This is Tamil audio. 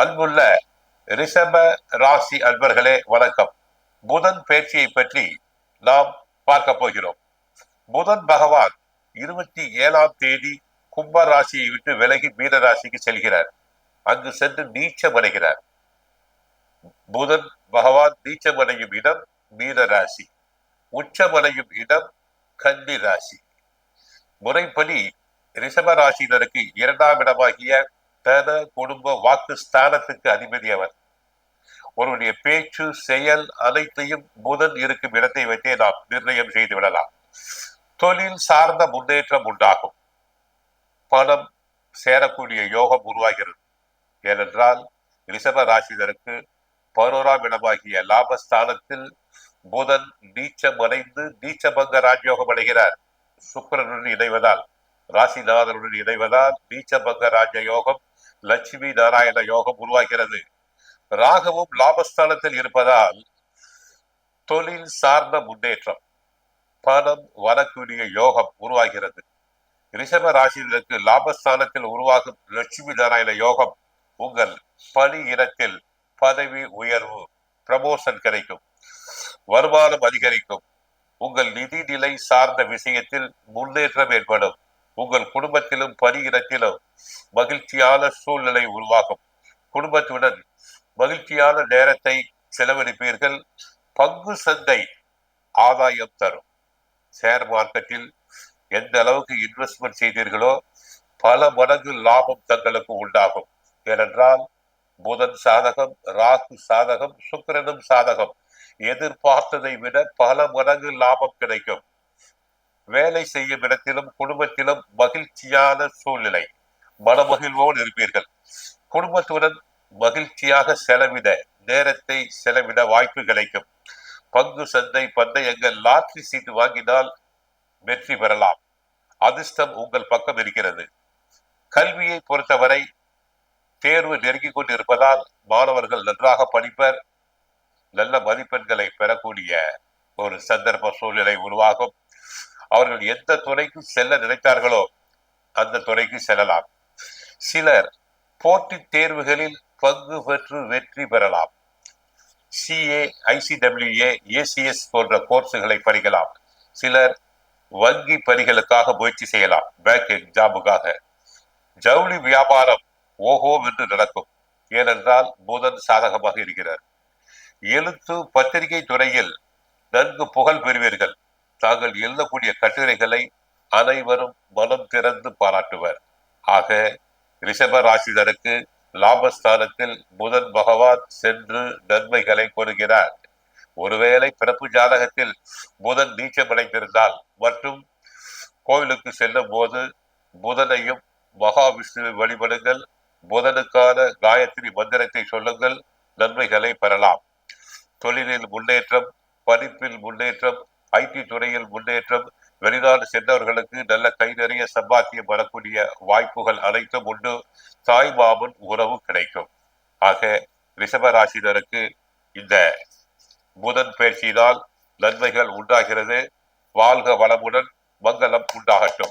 அன்புள்ள ரிஷப ராசி அன்பர்களே வணக்கம். புதன் பேச்சியை பற்றி நாம் பார்க்க போகிறோம். புதன் பகவான் இருபத்தி ஏழாம் தேதி கும்ப ராசியை விட்டு விலகி மீன ராசிக்கு செல்கிறார். அங்கு சென்று நீச்சமடைகிறார் புதன் பகவான் நீச்சமடையும் இடம் மீன ராசி. உச்சமடையும் இடம் கன்னி ராசி. முறைப்படி ரிஷப ராசியினருக்கு இரண்டாம் இடமாகிய தன குடும்ப வாக்கு ஸ்தானத்துக்கு அதிபதி அவர். ஒருவருடைய பேச்சு செயல் அனைத்தையும் புதன் இருக்கும் இடத்தை வைத்தே நாம் நிர்ணயம் செய்து விடலாம். தொழில் சார்ந்த முன்னேற்றம் உண்டாகும். பணம் சேரக்கூடிய யோகம் உருவாகிறது. ஏனென்றால் ரிஷப ராசிதருக்கு பதினோராம் இடமாகிய லாபஸ்தானத்தில் புதன் நீச்சம் அடைந்து நீச்சபங்க ராஜயோகம் அடைகிறார். சுக்கரனுடன் இணைவதால் ராசிநாதனுடன் இணைவதால் நீச்சபங்க ராஜயோகம் லட்சுமி நாராயண யோகம் உருவாகிறது. ராகவும் லாபஸ்தானத்தில் இருப்பதால் தொழில் சார்ந்த முன்னேற்றம் பணம் வரக்கூடிய யோகம் உருவாகிறது. ரிஷப ராசிகளுக்கு லாபஸ்தானத்தில் உருவாகும் லட்சுமி நாராயண யோகம் உங்கள் பணி இடத்தில் பதவி உயர்வு ப்ரமோஷன் கிடைக்கும். வருமானம் அதிகரிக்கும். உங்கள் நிதி நிலை சார்ந்த விஷயத்தில் முன்னேற்றம் ஏற்படும். உங்கள் குடும்பத்திலும் பணியிடத்திலும் மகிழ்ச்சியான சூழ்நிலை உருவாகும். குடும்பத்துடன் மகிழ்ச்சியான நேரத்தை செலவழிப்பீர்கள். பங்கு சந்தை ஆதாயம் தரும். ஷேர் மார்க்கெட்டில் எந்த அளவுக்கு இன்வெஸ்ட்மெண்ட் செய்தீர்களோ பல மடங்கு லாபம் தங்களுக்கு உண்டாகும். ஏனென்றால் புதன் சாதகம் ராகு சாதகம் சுக்கிரனும் சாதகம் எதிர்பார்த்ததை விட பல மடங்கு லாபம் கிடைக்கும். வேலை செய்யும் இடத்திலும் குடும்பத்திலும் மகிழ்ச்சியான சூழ்நிலை. மனமகிழ்வோடு இருப்பீர்கள். குடும்பத்துடன் மகிழ்ச்சியாக செலவிட நேரத்தை செலவிட வாய்ப்பு கிடைக்கும். பங்கு சந்தை பந்தயங்கள் லாட்ரி சீட்டு வாங்கினால் வெற்றி பெறலாம். அதிர்ஷ்டம் உங்கள் பக்கம் இருக்கிறது. கல்வியை பொறுத்தவரை தேர்வு நெருங்கிக் கொண்டிருப்பதால் மாணவர்கள் நன்றாக படிப்பர். நல்ல மதிப்பெண்களை பெறக்கூடிய ஒரு சந்தர்ப்ப சூழ்நிலை உருவாகும். அவர்கள் எந்த துறைக்கு செல்ல நினைத்தார்களோ அந்த துறைக்கு செல்லலாம். சிலர் போட்டித் தேர்வுகளில் பங்கு பெற்று வெற்றி பெறலாம். சிஏ ஐசிடபிள்யூஏ ஏசிஎஸ் போன்ற கோர்ஸுகளை படிக்கலாம். சிலர் வங்கி பணிகளுக்காக முயற்சி செய்யலாம். பேங்க் எக்ஸாமுக்காக. ஜவுளி வியாபாரம் ஓஹோ என்று நடக்கும். ஏனென்றால் புதன் சாதகமாக இருக்கிறார். எழுத்து பத்திரிகை துறையில் நன்கு புகழ் பெறுவீர்கள். தாங்கள் எழுதக்கூடிய கட்டுரைகளை அனைவரும் மனம் திறந்து பாராட்டுவர். ஆக ரிஷப ராசிதருக்கு லாபஸ்தானத்தில் புதன் பகவான் சென்று நன்மைகளை கொடுக்கிறார் ஒருவேளை பிறப்பு ஜாதகத்தில் புதன் நீச்சமடைந்திருந்தால் மற்றும் கோவிலுக்கு செல்லும் போது புதனையும் மகாவிஷ்ணுவை வழிபடுங்கள் புதனுக்கான காயத்ரி மந்திரத்தை சொல்லுங்கள் நன்மைகளை பெறலாம். தொழிலில் முன்னேற்றம் படிப்பில் முன்னேற்றம் ஐடி துறையில் முன்னேற்றம் வெளிநாடு சென்றவர்களுக்கு நல்ல கை நிறைய சம்பாத்தியம் வரக்கூடிய வாய்ப்புகள் அனைத்தும் உண்டு. தாய் மாமன் உறவு கிடைக்கும். ஆக ரிஷபராசினருக்கு இந்த புதன் பயிற்சியினால் நன்மைகள் உண்டாகிறது. வாழ்க வளமுடன் மங்களம் உண்டாகட்டும்.